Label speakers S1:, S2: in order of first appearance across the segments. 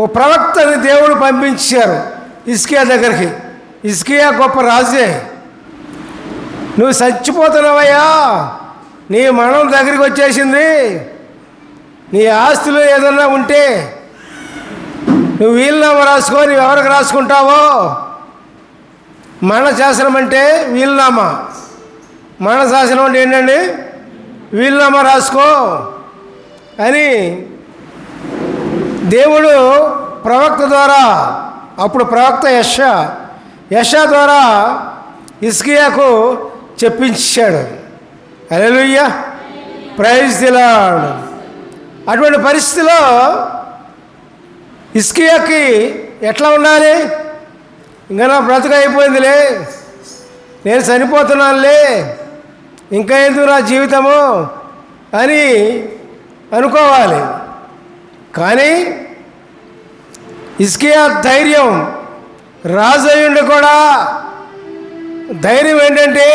S1: ఓ ప్రవక్తని దేవుడు పంపించారు. ఇస్కియా దగ్గరికి. ఇస్కియా గొప్ప రాజే. నువ్వు చచ్చిపోతున్నావయ్యా. నీ మరణం దగ్గరికి వచ్చేసింది. నీ ఆస్తులు ఏదన్నా ఉంటే నువ్వు వీలునామా రాసుకో నువ్వు ఎవరికి రాసుకుంటావో? మరణ శాసనం అంటే వీలునామా. మరణ శాసనం అంటే ఏంటండి? వీలునామా రాసుకో అని దేవుడు ప్రవక్త ద్వారా అప్పుడు ప్రవక్త యశ యశ ద్వారా ఇస్కియాకు చెప్పించాడు. అలెలుయ్య ప్రైజ్ దిలాడ్ అటువంటి పరిస్థితిలో ఇస్కియాకి ఎట్లా ఉండాలి? ఇంకా నా బ్రతుకు అయిపోయిందిలే. నేను చనిపోతున్నానులే. ఇంకా ఎందుకు నా జీవితము? అని అనుకోవాలి. కానీ ఇస్కియా ధైర్యం రాజయ్యుండి కూడా ధైర్యం ఏంటంటే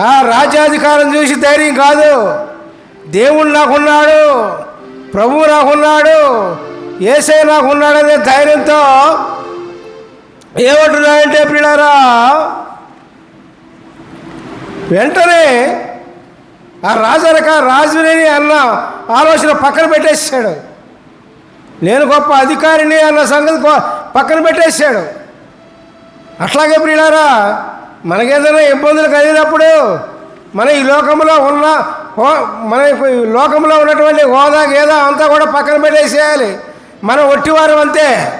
S1: ఆ రాజ్యాధికారం చూసి ధైర్యం కాదు. దేవుడు నాకున్నాడు ప్రభువు నాకున్నాడు ఏసై నాకున్నాడనే ధైర్యంతో ఏమంటున్నాడంటే పిల్లరా వెంటనే ఆ రాజరక రాజుని అన్న ఆలోచన పక్కన పెట్టేసాడు నేను గొప్ప అధికారిని అన్న సంగతి పక్కన పెట్టేశాడు. అట్లాగే ప్రియులారా మనకేదైనా ఇబ్బందులు కలిగినప్పుడు మన ఈ లోకంలో ఉన్న హో- మన ఈ లోకంలో ఉన్నటువంటి హోదా గేదా అంతా కూడా పక్కన పెట్టేసేయాలి. మనం ఒట్టివారు అంతే.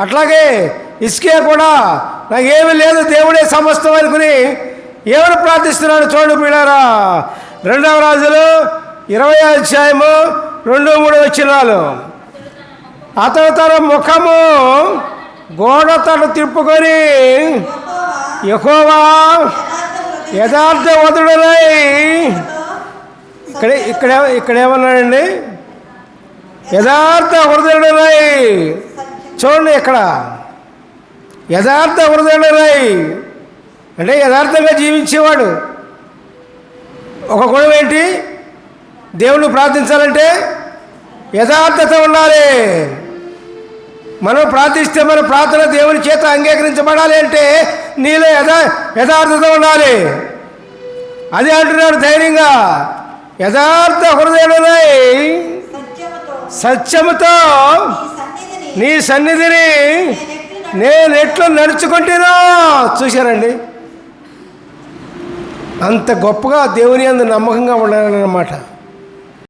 S1: అట్లాగే ఇసుకే కూడా నాకేమీ లేదు దేవుడే సమస్తం అనుకుని ఎవరు ప్రార్థిస్తున్నాడు చూడు పిల్లారా రెండవ రాజులు ఇరవై అధ్యాయము రెండు మూడు వచ్చినాలు. అతడు తన ముఖము గోడ తను తిప్పుకొని ఎక్కువగా యథార్థ వదుడునై. ఇక్కడ ఇక్కడ ఇక్కడ ఏమన్నాడండి? యథార్థ హృదయుడునై చూడండి ఇక్కడ. యథార్థ హృదయుడునై అంటే యథార్థంగా జీవించేవాడు. ఒక గుణం ఏంటి? దేవుని ప్రార్థించాలంటే యథార్థత ఉండాలి. మనం ప్రార్థిస్తే మన ప్రార్థన దేవుని చేత అంగీకరించబడాలి అంటే నీలో యథా యథార్థత ఉండాలి. అది అంటున్నాడు ధైర్యంగా. యథార్థ హృదయుడునై
S2: సత్యముతో
S1: సత్యముతో
S2: నీ సన్నిధిని
S1: నేను ఎట్లు నడుచుకుంటున్నా? చూశారండి? అంత గొప్పగా దేవుని అందు నమ్మకంగా ఉండాలన్నమాట.